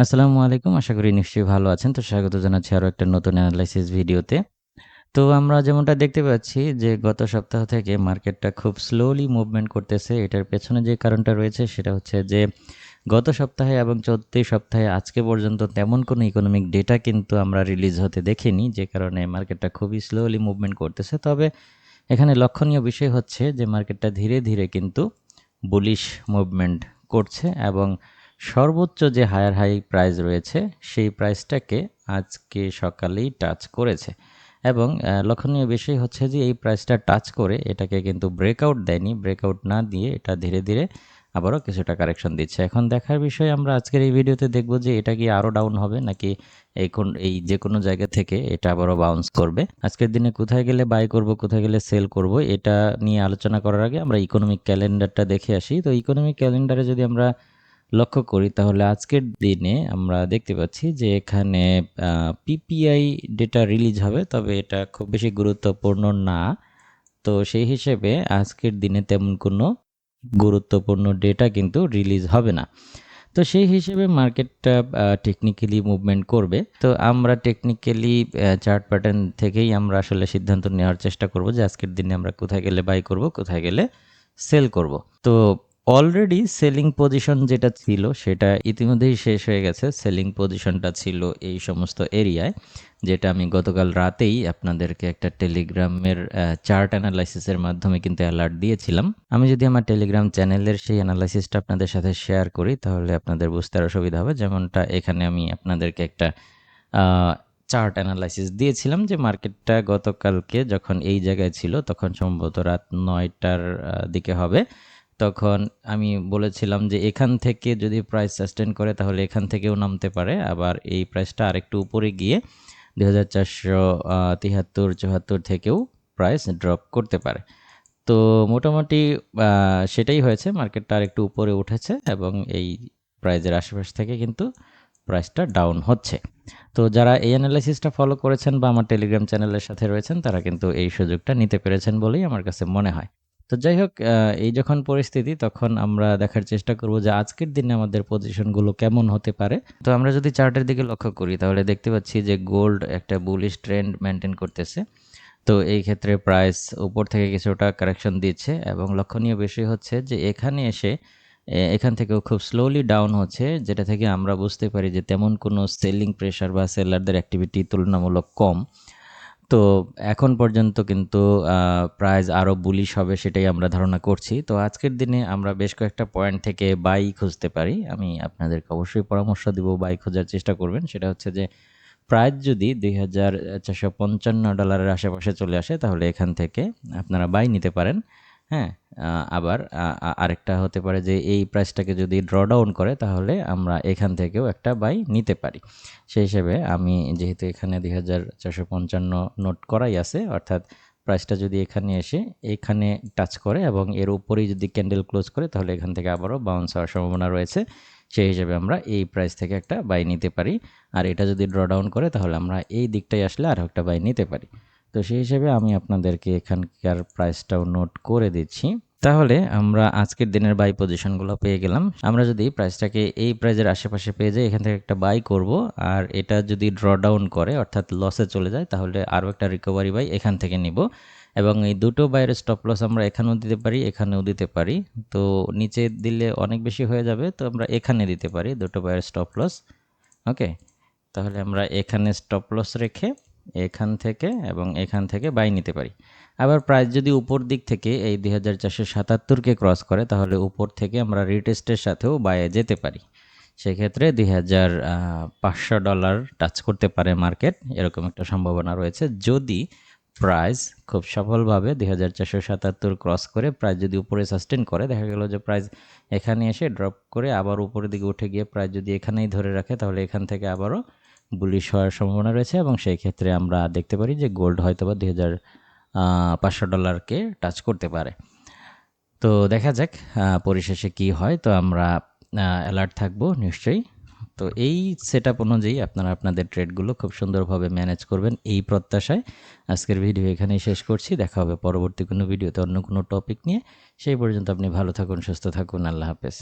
আসসালামু আলাইকুম। আশা করি নিশ্চয়ই ভালো আছেন। তো স্বাগত জানাচ্ছি আরও একটা নতুন অ্যানালাইসিস ভিডিওতে। তো আমরা যেমনটা দেখতে পাচ্ছি যে গত সপ্তাহ থেকে মার্কেটটা খুব স্লোলি মুভমেন্ট করতেছে। এটার পেছনে যে কারণটা রয়েছে সেটা হচ্ছে যে গত সপ্তাহে এবং চলতি সপ্তাহে আজকে পর্যন্ত তেমন কোনো ইকোনমিক ডেটা কিন্তু আমরা রিলিজ হতে দেখিনি। যে কারণে মার্কেটটা খুবই স্লোলি মুভমেন্ট করতেছে। তবে এখানে লক্ষণীয় বিষয় হচ্ছে যে মার্কেটটা ধীরে, ধীরে কিন্তু বুলিশ মুভমেন্ট করছে এবং সর্বোচ্চ যে হায়ার হাই প্রাইস রয়েছে, সেই প্রাইসটাকে আজকে সকালেই টাচ করেছে। এবং লক্ষণীয় বিষয় হচ্ছে যে এই প্রাইসটা টাচ করে এটাকে কিন্তু ব্রেকআউট দেয়নি। ব্রেকআউট না দিয়ে এটা ধীরে ধীরে আবারও কিছুটা কারেকশন দিচ্ছে। এখন দেখার বিষয়, আমরা আজকের এই ভিডিওতে দেখব যে এটা কি আরও ডাউন হবে নাকি এই কোন, এই যে কোনো জায়গা থেকে এটা আবারও বাউন্স করবে। আজকের দিনে কোথায় গেলে বাই করব, কোথায় গেলে সেল করব, এটা নিয়ে আলোচনা করার আগে আমরা ইকোনমিক ক্যালেন্ডারটা দেখে আসি। তো ইকোনমিক ক্যালেন্ডারে যদি আমরা লক্ষ্য করি, তাহলে আজকের দিনে আমরা দেখতে পাচ্ছি যে এখানে পিপিআই ডেটা রিলিজ হবে, তবে এটা খুব বেশি গুরুত্বপূর্ণ না। তো সেই হিসেবে আজকের দিনে তেমন কোনো গুরুত্বপূর্ণ ডেটা কিন্তু রিলিজ হবে না। তো সেই হিসেবে মার্কেটটা টেকনিক্যালি মুভমেন্ট করবে। তো আমরা টেকনিক্যালি চার্ট প্যাটার্ন থেকেই আমরা আসলে সিদ্ধান্ত নেওয়ার চেষ্টা করব যে আজকের দিনে আমরা কোথায় গেলে বাই করব, কোথায় গেলে সেল করব। তো অলরেডি সেলিং পজিশন যেটা ছিল, সেটা ইতিমধ্যেই শেষ হয়ে গেছে। সেলিং পজিশনটা ছিল এই সমস্ত এরিয়ায় যেটা আমি গতকাল রাতেই আপনাদেরকে একটা টেলিগ্রামের চার্ট অ্যানালাইসিসের মাধ্যমে কিন্তু অ্যালার্ট দিয়েছিলাম। আমি যদি আমার টেলিগ্রাম চ্যানেলের সেই অ্যানালাইসিসটা আপনাদের সাথে শেয়ার করি, তাহলে আপনাদের বুঝতে আরও সুবিধা হবে। যেমনটা এখানে আমি আপনাদেরকে একটা চার্ট অ্যানালাইসিস দিয়েছিলাম যে মার্কেটটা গতকালকে যখন এই জায়গায় ছিল, তখন সম্ভবত রাত নয়টার দিকে হবে। তখন আমি বলেছিলাম যে এখান থেকে যদি প্রাইস সাস্টেন করে তাহলে এখান থেকেও নামতে পারে। আবার এই প্রাইসটা আরেকটু উপরে গিয়ে দুই হাজার চারশো তিয়াত্তর চুয়াত্তর থেকেও প্রাইস ড্রপ করতে পারে। তো মোটামুটি সেটাই হয়েছে। মার্কেটটা আরেকটু উপরে উঠেছে এবং এই প্রাইজের আশেপাশ থেকে কিন্তু প্রাইসটা ডাউন হচ্ছে। তো যারা এই অ্যানালাইসিসটা ফলো করেছেন বা আমার টেলিগ্রাম চ্যানেলের সাথে রয়েছেন, তারা কিন্তু এই সুযোগটা নিতে পেরেছেন বলেই আমার কাছে মনে হয়। তো যাই হোক এই যখন পরিস্থিতি, তখন আমরা দেখার চেষ্টা করব যে আজকের দিনে আমাদের পজিশনগুলো কেমন হতে পারে। তো আমরা যদি চার্টের দিকে লক্ষ্য করি, তাহলে দেখতে পাচ্ছি যে গোল্ড একটা বুলিশ ট্রেন্ড মেনটেন করতেছে। তো এই ক্ষেত্রে প্রাইস উপর থেকে কিছুটা কারেকশন দিচ্ছে এবং লক্ষণীয় বিষয় হচ্ছে যে এখানে এসে এখান থেকেও খুব স্লোলি ডাউন হচ্ছে, যেটা থেকে আমরা বুঝতে পারি যে তেমন কোনো সেলিং প্রেশার বা সেলারদের অ্যাক্টিভিটি তুলনামূলক কম। তো এখন পর্যন্ত কিন্তু প্রাইস আরও বুলিশ হবে সেটাই আমরা ধারণা করছি। তো আজকের দিনে আমরা বেশ কয়েকটা পয়েন্ট থেকে বাই খুঁজতে পারি। আমি আপনাদেরকে অবশ্যই পরামর্শ দিব বাই খোঁজার চেষ্টা করবেন। সেটা হচ্ছে যে প্রাইস যদি দুই হাজার পঞ্চান্ন ডলারের আশেপাশে চলে আসে, তাহলে এখান থেকে আপনারা বাই নিতে পারেন। হ্যাঁ আবার আরেকটা হতে পারে যে এই প্রাইসটাকে যদি ড্র ডাউন করে তাহলে আমরা এখান থেকেও একটা বাই নিতে পারি। সেই হিসেবে আমি যেহেতু এখানে দুই হাজার চারশো পঞ্চান্ন নোট করাই আছে, অর্থাৎ প্রাইসটা যদি এখানে এসে এখানে টাচ করে এবং এর উপরেই যদি ক্যান্ডেল ক্লোজ করে তাহলে এখান থেকে আবারও বাউন্স হওয়ার সম্ভাবনা রয়েছে। সেই হিসেবে আমরা এই প্রাইস থেকে একটা বাই নিতে পারি। আর এটা যদি ড্র ডাউন করে তাহলে আমরা এই দিকটাই আসলে আরও একটা বাই নিতে পারি। তো সেই হিসেবে আমি আপনাদেরকে এখানকার প্রাইসটাও নোট করে দিচ্ছি। তাহলে আমরা আজকের দিনের বাই পজিশনগুলো পেয়ে গেলাম। আমরা যদি প্রাইসটাকে এই প্রাইজের আশেপাশে পেয়ে যাই, এখান থেকে একটা বাই করব। আর এটা যদি ড্র ডাউন করে, অর্থাৎ লসে চলে যায়, তাহলে আরও একটা রিকভারি বাই এখান থেকে নিব। এবং এই দুটো বাইরের স্টপ লস আমরা এখানেও দিতে পারি, এখানেও দিতে পারি। তো নিচে দিলে অনেক বেশি হয়ে যাবে, তো আমরা এখানে দিতে পারি দুটো বাইরের স্টপ লস ওকে তাহলে আমরা এখানে স্টপ লস রেখে এখান থেকে এবং এখান থেকে বাই নিতে পারি। আবার প্রাইস যদি উপর দিক থেকে এই দুই হাজার চারশো সাতাত্তরকে ক্রস করে, তাহলে উপর থেকে আমরা রিটেস্টের সাথেও বাইয়ে যেতে পারি। সেক্ষেত্রে দুই হাজার পাঁচশো ডলার টাচ করতে পারে মার্কেট এরকম একটা সম্ভাবনা রয়েছে। যদি প্রাইস খুব সফলভাবে দুই হাজার চারশো সাতাত্তর ক্রস করে প্রাইস যদি উপরে সাস্টেন করে, দেখা গেল যে প্রাইস এখানে এসে ড্রপ করে আবার উপরের দিকে উঠে গিয়ে প্রাইস যদি এখানেই ধরে রাখে, তাহলে এখান থেকে আবারও বুলিশ হওয়ার সম্ভাবনা রয়েছে এবং সেই ক্ষেত্রে আমরা দেখতে পারি যে গোল্ড হয়তো বা দুই হাজার পাঁচশো ডলারকে টাচ করতে পারে। তো দেখা যাক পরিশেষে কি হয়। তো আমরা অ্যালার্ট থাকব নিশ্চয়ই। তো এই সেট আপ অনুযায়ী আপনারা আপনাদের ট্রেডগুলো খুব সুন্দরভাবে ম্যানেজ করবেন এই প্রত্যাশায়। আজকের ভিডিও এখানেই শেষ করছি। দেখা হবে পরবর্তী কোনো ভিডিওতে অন্য কোনো টপিক নিয়ে। সেই পর্যন্ত আপনি ভালো থাকুন, সুস্থ থাকুন। আল্লাহ হাফেজ।